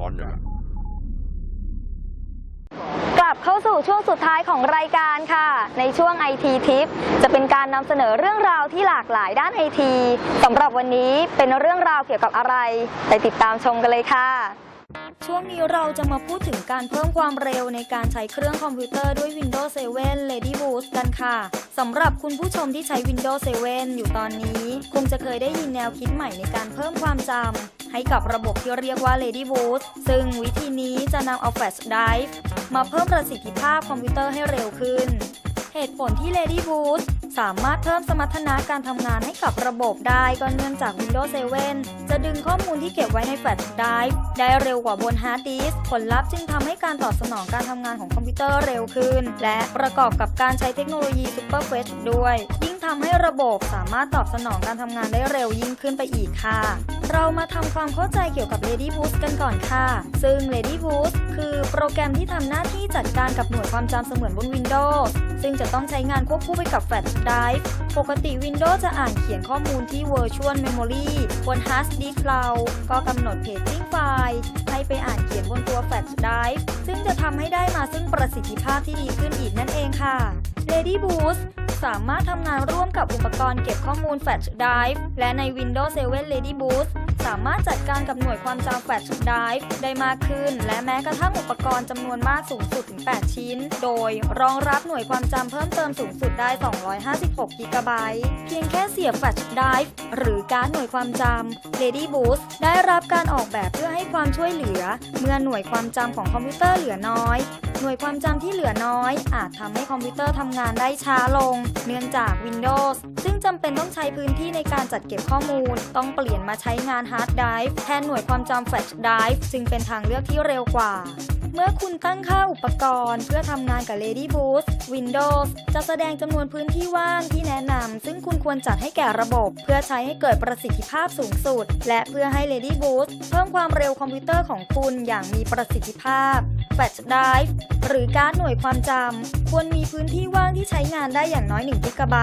ก่อนเนี่ยกลับเข้าสู่ช่วงสุดท้ายของรายการค่ะ ในช่วง IT Tip จะเป็นการนำเสนอเรื่องราวที่หลากหลายด้านไอทีสำหรับวันนี้เป็นเรื่องราวเกี่ยวกับอะไร ไปติดตามชมกันเลยค่ะ ช่วงนี้เราจะมาพูดถึงการเพิ่มความเร็วในการใช้เครื่องคอมพิวเตอร์ด้วย Windows 7 Lady Boost กันค่ะสำหรับคุณผู้ชมที่ใช้ Windows 7 อยู่ตอนนี้ คงจะเคยได้ยินแนวคิดใหม่ในการเพิ่มความจำให้กับระบบที่เรียกว่า Lady Boost ซึ่งวิธีนี้จะนำเอา Flash Drive มาเพิ่มประสิทธิภาพคอมพิวเตอร์ให้เร็วขึ้น เหตุผลที่ Lady Boost สามารถเพิ่มสมรรถนะการทำงานให้กับระบบได้ก็เนื่องจาก Windows 7 จะดึงข้อมูลที่เก็บไว้ในแฟลชไดรฟ์ได้เร็วกว่าบนฮาร์ดดิสก์ผลลัพธ์จึงทำให้การตอบสนองการทำงานของคอมพิวเตอร์เร็วขึ้น และประกอบกับการใช้เทคโนโลยี Super Flash ด้วย ยิ่งทำให้ระบบสามารถตอบสนองการทำงานได้เร็วยิ่งขึ้นไปอีกค่ะ เรามาทำความเข้าใจเกี่ยวกับ Lady Boost กันก่อนค่ะ ซึ่ง Lady Boost คือโปรแกรมที่ทำหน้าที่จัดการกับหน่วยความจำเสมือนบน Windows ซึ่งจะต้องใช้งานควบคู่ไปกับ Flash Drive ปกติ Windows จะอ่านเขียนข้อมูลที่ Virtual Memory บน Hard Disk เราก็กำหนด Paging ไฟล์ให้ไปอ่านเขียนบนตัว Flash Drive ซึ่งจะทำให้ได้มาซึ่งประสิทธิภาพที่ดีขึ้นอีกนั่นเองค่ะ Lady Boost สามารถทำงานร่วมกับอุปกรณ์เก็บข้อมูล Flash Drive และใน Windows 7 Lady Boost สามารถจัดการกับหน่วยความจำ Flash Drive ได้มากขึ้น และแม้กระทั่งอุปกรณ์จำนวนมากสูงสุดถึง 8 ชิ้น โดยรองรับหน่วยความจำเพิ่มเติมสูงสุดได้ 256 กิกะไบต์เพียงแค่เสียบ Flash Drive หรือการ์ดหน่วยความจำ Lady Boost ได้รับการออกแบบเพื่อให้ความช่วยเหลือ เมื่อหน่วยความจำของคอมพิวเตอร์เหลือน้อย หน่วยความจำที่เหลือน้อย อาจทำให้คอมพิวเตอร์ทำงานได้ช้าลง เนื่องจาก Windows ซึ่งจำเป็นต้องใช้พื้นที่ในการจัดเก็บข้อมูล ต้องเปลี่ยนมาใช้งาน Hard Drive แทนหน่วยความจำ Flash Drive จึงเป็นทางเลือกที่เร็วกว่าเมื่อคุณตั้งค่าอุปกรณ์ เพื่อทำงานกับ Lady Boost Windows จะแสดงจำนวนพื้นที่ว่างที่แนะนำ ซึ่งคุณควรจัดให้แก่ระบบ เพื่อใช้ให้เกิดประสิทธิภาพสูงสุด และเพื่อให้ Lady Boost เพิ่มความเร็วคอมพิวเตอร์ของคุณอย่างมีประสิทธิภาพ Flash Drive หรือการ์ดหน่วยความจำ ควรมีพื้นที่ว่างที่ใช้งานได้อย่างน้อย1 g b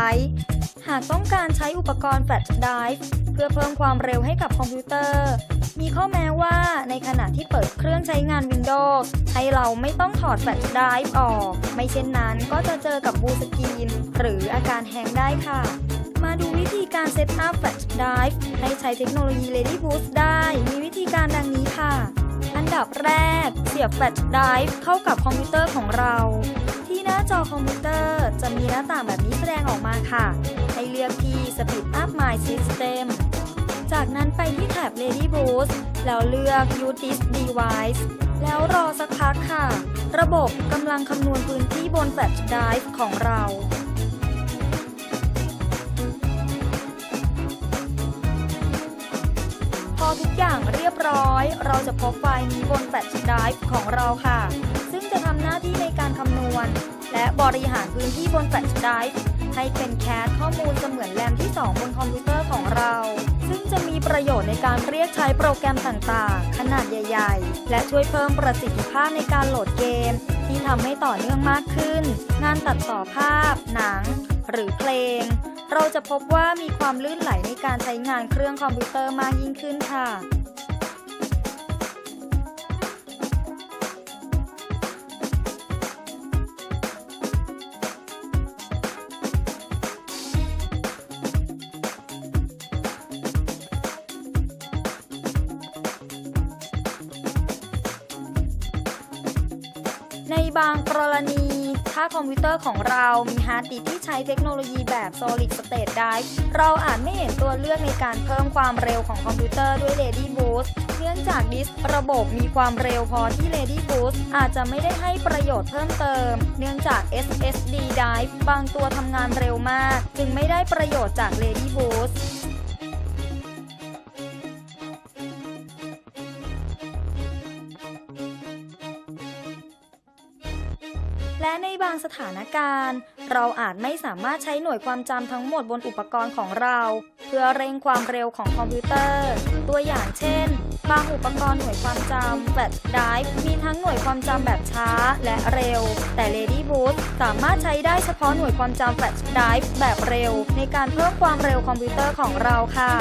หากต้องการใช้อุปกรณ์ Flash Drive เพื่อเพิ่มความเร็วให้กับคอมพิวเตอร์ มีข้อแม้ว่าในขณะที่เปิดเครื่องใช้งาน Windows ให้เราไม่ต้องถอด Flash Drive ออก ไม่เช่นนั้นก็จะเจอกับบูสกรีนหรืออาการแฮงได้ค่ะ มาดูวิธีการเซตอัพ Flash Drive ให้ใช้เทคโนโลยี Lady Boost ได้ มีวิธีการดังนี้ค่ะ อันดับแรก เสียบ Flash Drive เข้ากับคอมพิวเตอร์ของเรา ที่หน้าจอคอมพิวเตอร์จะมีหน้าต่างแบบนี้แสดงออกมาค่ะ ให้เลือกที่ Speed Up My System จากนั้นไปที่แท็บ Lady Boost แล้วเลือก Use this device แล้วรอสักพักค่ะ ระบบกำลังคำนวณพื้นที่บน Flash Drive ของเรา ทุกอย่างเรียบร้อย เราจะพบไฟล์นี้บน Flash Drive ของเราค่ะ ซึ่งจะทำหน้าที่ในการคำนวณ และบริหารพื้นที่บน Flash Drive ให้เป็นแคสข้อมูลเสมือนแรมที่ 2 บนคอมพิวเตอร์ของเรา ซึ่งจะมีประโยชน์ในการเรียกใช้โปรแกรมต่างๆ ขนาดใหญ่ ๆ และช่วยเพิ่มประสิทธิภาพในการโหลดเกม ที่ทำให้ต่อเนื่องมากขึ้น งานตัดต่อภาพ หนัง หรือเพลง เราจะพบว่ามีความลื่นไหลในการใช้งานเครื่องคอมพิวเตอร์มากยิ่งขึ้นค่ะในบางกรณี ถ้าคอมพิวเตอร์ของเรามีฮาร์ดดิสก์ที่ใช้เทคโนโลยีแบบ Solid State Drive เราอาจไม่เห็นตัวเลือกในการเพิ่มความเร็วของคอมพิวเตอร์ด้วย Lady Boost เนื่องจากดิสก์ระบบมีความเร็วพอที่ Lady Boost อาจจะไม่ได้ให้ประโยชน์เพิ่มเติม เนื่องจาก SSD Drive บางตัวทำงานเร็วมาก จึงไม่ได้ประโยชน์จาก Lady Boost และในบางสถานการณ์ เราอาจไม่สามารถใช้หน่วยความจำทั้งหมดบนอุปกรณ์ของเรา เพื่อเร่งความเร็วของคอมพิวเตอร์ ตัวอย่างเช่น บางอุปกรณ์หน่วยความจำแฟลชไดรฟ์มีทั้งหน่วยความจำแบบช้าและเร็ว แต่ Lady Boot สามารถใช้ได้เฉพาะหน่วยความจำแฟลชไดรฟ์แบบเร็ว ในการเพิ่มความเร็วคอมพิวเตอร์ของเราค่ะ